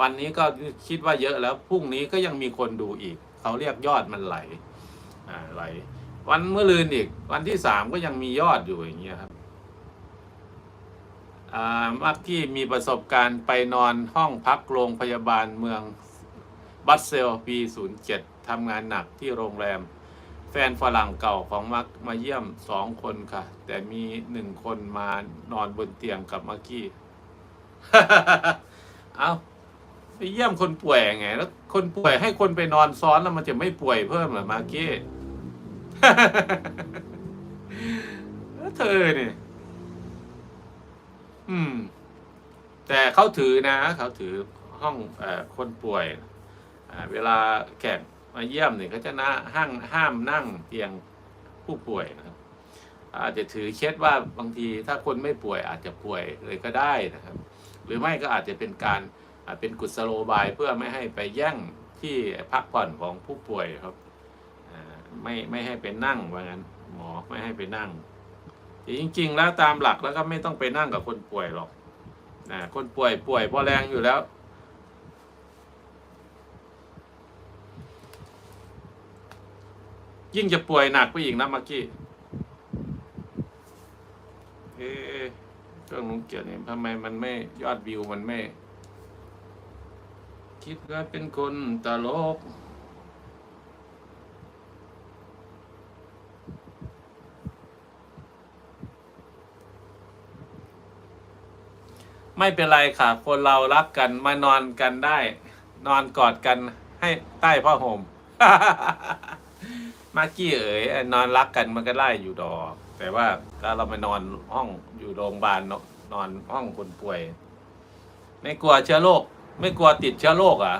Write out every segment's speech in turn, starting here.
วันนี้ก็คิดว่าเยอะแล้วพรุ่งนี้ก็ยังมีคนดูอีก เขาเรียกยอดมันไหลอ่าไหล วันเมื่อลืนอีก วันที่สามก็ยังมียอดอยู่อย่างเงี้ยครับอ่ามักที่มีประสบการณ์ไปนอนห้องพักโรงพยาบาลเมืองบัสเซลปี07ทำงานหนักที่โรงแรม แฟนฝรั่งเก่าของมักมาเยี่ยมสองคนค่ะ แต่มีหนึ่งคนมานอนบนเตียงกับมักกี้ เอา ไปเยี่ยมคนป่วยไง แล้ว คนป่วยให้คนไปนอนซ้อนแล้วมันจะไม่ป่วยเพิ่มเหรอมากกี้แล้วเธอเนี่ยอืม แต่เขาถือนะเขาถือห้องอคนป่วยเวลาแขกมาเยี่ยมเนี่ยเขาจะนะห้างห้ามนั่งเตียงผู้ป่วยนะครับ อาจจะถือเคสว่าบางทีถ้าคนไม่ป่วยอาจจะป่วยเลยก็ได้นะครับ หรือไม่ก็อาจจะเป็นการ เป็นกุศโลบายเพื่อไม่ให้ไปแย่งที่พักผ่อนของผู้ป่วยครับไม่ไม่ให้ไปนั่งว่างั้น หมอไม่ให้ไปนั่งจริง ๆ แล้วตามหลักแล้วก็ไม่ต้องไปนั่งกับคนป่วยหรอกนะคนป่วยป่วยพอแรงอยู่แล้ว ยิ่งจะป่วยหนักไปอีกนะเมื่อกี้เอ๊ะเรื่องลุงเกียรติเนี่ยทำไมมันไม่ยอดวิวมันไม่ คิดว่าเป็นคนตลก ไม่เป็นไรค่ะ คนเรารักกันมานอนกันได้ นอนกอดกันให้ใต้ผ้าห่มมากกี้เอ๋ยนอนรักกันมันก็ได้อยู่ดอก แต่ว่าถ้าเราไปนอนห้องอยู่โรงพยาบาลนนอนห้องคนป่วย ไม่กลัวเชื้อโรค ไม่กลัวติดเชื้อโรคอะ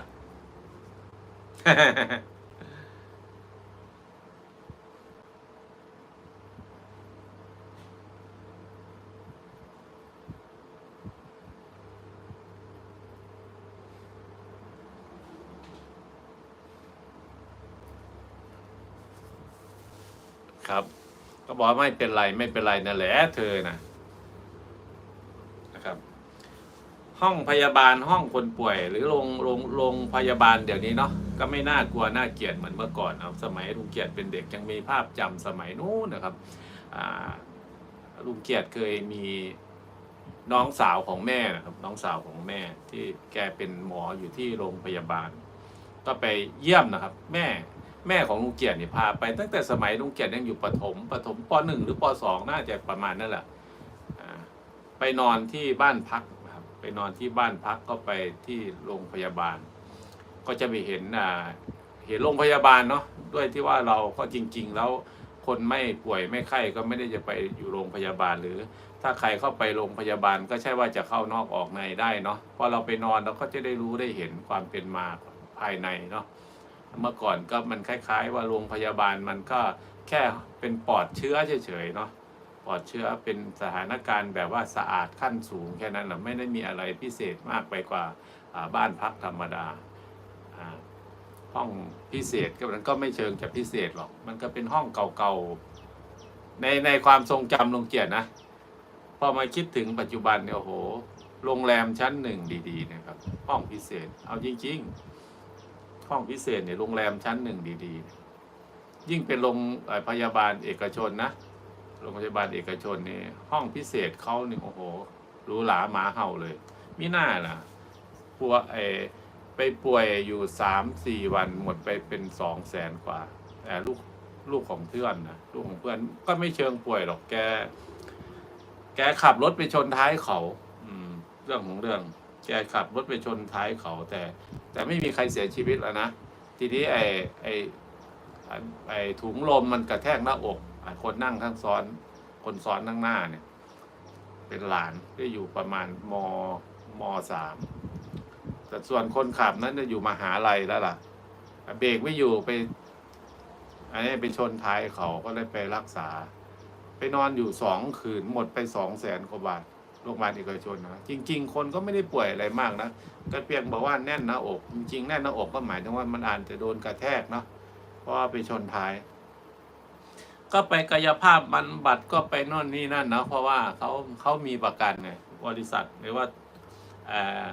ครับ ก็บอกว่าไม่เป็นไรไม่เป็นไรนั่นแหละเธอนะนะครับ ห้องพยาบาลห้องคนป่วย หรือโรงโรงโรงพยาบาลเดี๋ยวนี้เนาะก็ไม่น่ากลัวน่าเกลียดเหมือนเมื่อก่อนนะครับสมัยลุงเกียรติเป็นเด็กยังมีภาพจำสมัยนู้นนะครับลุงเกียรติเคยมีน้องสาวของแม่นะครับ น้องสาวของแม่ที่แกเป็นหมออยู่ที่โรงพยาบาล ก็ไปเยี่ยมนะครับ แม่แม่ของลุงเกียรตินี่พาไปตั้งแต่สมัยลุงเกียรติยังอยู่ประถมประถมปหนึ่งหรือปสองน่าจะประมาณนั่นแหละไปนอนที่บ้านพัก ไปนอนที่บ้านพักก็ไปที่โรงพยาบาล ก็จะไปเห็นอ่าเห็นโรงพยาบาลเนาะด้วยที่ว่าเราก็จริง ๆ แล้วคนไม่ป่วยไม่ไข้ก็ไม่ได้จะไปอยู่โรงพยาบาลหรือ ถ้าใครเข้าไปโรงพยาบาลก็ใช่ว่าจะเข้านอกออกในได้เนาะพอเราไปนอนเราก็จะได้รู้ได้เห็นความเป็นมาภายในเนาะเมื่อก่อนก็มันคล้าย ๆ ว่าโรงพยาบาลมันก็แค่เป็นปอดเชื้อเฉยๆเนาะ ปลอดเชื้อเป็นสถานการณ์แบบว่าสะอาดขั้นสูงแค่นั้นแหละไม่ได้มีอะไรพิเศษมากไปกว่าบ้านพักธรรมดาห้องพิเศษก็มันก็ไม่เชิงจะพิเศษหรอก มันก็เป็นห้องเก่าๆในในความทรงจำลงเกียรตินะพอมาคิดถึงปัจจุบันเนี่ยโอ้โหโรงแรมชั้นหนึ่งดีๆนะครับ ห้องพิเศษ เอาจริง ๆ ห้องพิเศษเนี่ยโรงแรมชั้นหนึ่งดีๆ ยิ่งเป็นโรงพยาบาลเอกชนนะ โรงพยาบาลเอกชนนี่ห้องพิเศษเขาเนี่ยโอ้โหหรูหราหมาเห่าเลยมิน่าล่ะปัวไอไปป่วยอยู่สามสี่วันหมดไปเป็นสองแสนกว่าแต่ลูกลูกของเพื่อนนะลูกของเพื่อนก็ไม่เชิงป่วยหรอกแก แกขับรถไปชนท้ายเขา อืม เรื่องของเรื่อง แกขับรถไปชนท้ายเขา แต่ แต่ไม่มีใครเสียชีวิตแล้วนะทีนี้ไอไอไอถุงลมมันกระแทกหน้าอก คนนั่งทั้งซ้อน คนซ้อนนั่งหน้าเนี่ย เป็นหลานที่อยู่ประมาณมมสามแต่ส่วนคนขับนั้นจะอยู่มหาลัยแล้วล่ะ เบรกไม่อยู่ไปอันนี้ไปชนท้ายเขาก็เลยไปรักษา ไปนอนอยู่สองคืนหมดไปสองแสนกว่าบาทโรงพยาบาลเอกชนนะจริง ๆ คนก็ไม่ได้ป่วยอะไรมากนะก็เพียงบอกว่าแน่นหน้าอก จริงๆแน่นหน้าอกก็หมายถึงว่ามันอาจจะโดนกระแทกเนาะเพราะว่าไปชนท้าย ก็ไปกายภาพมันบัตรก็ไปโน่นนี่นั่นนะเพราะว่าเขาเขามีประกันไงบริษัทหรือว่าอ่อ